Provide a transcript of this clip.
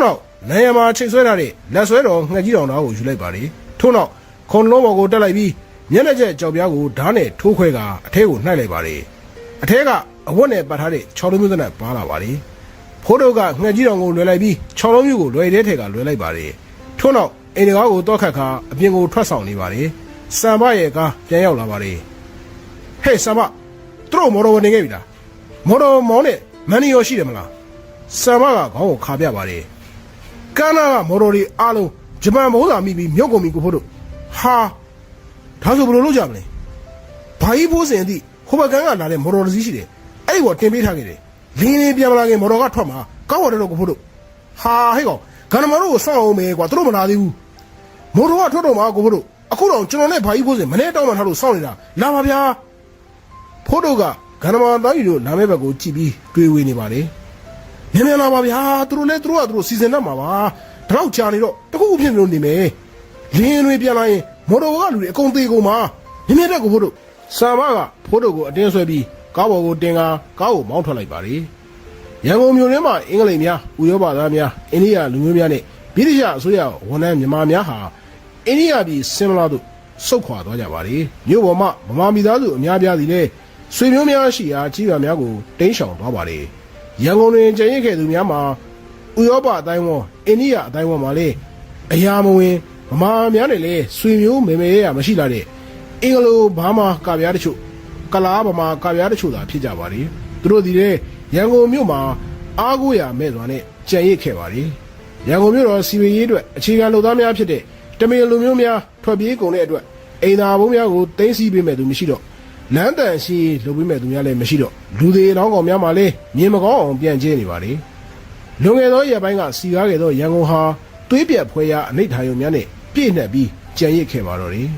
့နောက်နိုင်ရမှာချိတ်ဆွဲထားတဲ့လက်ဆွဲတော်ငှက်ကြီးတော်သားကိုယူလိုက်ပါတယ်ထို့နောက်ခုံလုံးပေါ်ကိုတက်လိုက်ပြီးမျက်နှာကျက်ကြောက်ပြားကိုဓာတ်နဲ့ထိုးခွဲကာအထဲကိုနှိုက်လိုက်ပါတယ်အထဲကအဝတ်နဲ့ပတ်ထားတဲ့6လုံးမျိုးသနက်ပါလာပါတယ်ဖိုးတို့ကငှက်ကြီးတော်ကိုလွယ်လိုက်ပြီး6လုံးမျိုးကိုလွယ်တဲ့ထဲကလွယ်လိုက်ပါတယ်ထို့နောက်အိမ်တကားကိုတော့ခတ်ခါအပြင်ကိုထွက်ဆောင်နေပါတယ်စံမရဲ့ကားပြန်ရောက်လာပါတယ်ဟေးစံမသူတို့မော်တော်ဝင်နေခဲ့ပြီလားမော်တော်မောင်းနဲ့မန်နီရောရှိတယ်မလားစံမကခေါင်းကိုခါပြပါတယ် ကန်းနာကမော်တော်တွေအားလုံးဂျပန်မိုးစာမိပြီးမြုပ်ကုန်ပြီကိုဖို့တို့ဟာဒါဆိုဘယ်လိုလုပ်ကြမလဲဘာကြီးဖိုးစင်အသည့်ဟိုဘကန်ကလာတဲ့မော်တော်တစ်စီးရှိတယ်အဲ့ဒီပေါ်တင်ပေးထားခဲ့တယ်လင်းလင်းပြန်မလာခင်မော်တော်ကထွက်မှာကောက်ရတယ်တော့ကိုဖို့တို့ဟာဟဲ့ကောင်ဂန္ဓမာတို့ကိုစောင့်အောင်မယ်ကွာသူတို့မလာသေးဘူးမော်တော်ကထွက်တော့မှာကိုဖို့တို့အခုတော့ကျွန်တော်နဲ့ဘာကြီးဖိုးစင်မနေ့တောင်းမှထားလို့စောင့်နေတာလာပါဗျာဖိုးတို့ကဂန္ဓမာသားကြီးတို့နာမည်ဘက်ကိုကြည့်ပြီးတွေးဝေနေပါလေ မြန်မြန်လာပါဗျာသူတို့လည်းသူတို့ကသူတို့စီစဉ်တတ်မှာပါဒီတော့ကြာနေတော့တခုခုဖြစ်နေလို့နေမယ်လင်းတွေပြန်လာရင်မော်တော်ကလူတွေအကုန်သေးကုန်မှာမြန်မြန်တက်ကိုဖို့တို့ဆာမကဖို့တို့ကိုအတင်းဆွဲပြီးကားပေါ်ကိုတင်ကားကားကိုမောင်းထွက်လိုက်ပါလေရန်ကုန်မြို့ထဲမှာအင်္ဂလိပ်များဥရောပသားများအိန္ဒိယလူမျိုးများနဲ့ဗြိတိရှအစိုးရဝန်ထမ်းမြန်မာများဟာအိန္ဒိယပြည်စင်မလာတို့စုတ်ခွာသွားကြပါလေမြို့ပေါ်မှာဗမာမိသားစုအများပြားစီနဲ့ဆွေမျိုးများရှိရာကြီးရွာများကိုတင်းရှောင်သွားပါလေ ရန်ကုန်တွင်ကျန်ရစ်ခဲ့သူများမှာဥရောပအတိုင်းဝန်းအိန္ဒိယအတိုင်းဝန်းမှာလေအရာမဝင်ဗမာများနဲ့လေဆွေမျိုးမေမေရရမရှိလာတဲ့အင်္ဂလိုဘာမာကာဗျာတချို့ကလားဗမာကာဗျာတချို့သာဖြစ်ကြပါလေသူတို့ဒီလေရန်ကုန်မြို့မှာအားကိုးရမဲ့စွာနဲ့ကြံရစ်ခဲ့ပါလေရန်ကုန်မြို့တော်စီဝေရေးအတွက်အခြေခံလုပ်သားများဖြစ်တဲ့တမင်လူမျိုးများထွက်ပြေးကုန်တဲ့အတွက်အိမ်သာဘုံများကိုတင်းစီပေးမဲ့သူမရှိတော့ လမ်းတန်ရှိလုပ်ပေးမဲ့သူများလည်းမရှိတော့လူတွေတောင်းကောင်များမှလည်းမြင်မကောင်းအောင်ပြန်ကျဲနေပါလေလွန်ခဲ့သောရက်ပိုင်းကစီကားခဲ့သောရန်ကုန်ဟာသွေးပြက်ဖွဲရအနိဋ္ဌာယုံများနဲ့ပြည့်နှက်ပြီးကြံရစ်ခဲ့ပါတော့တယ်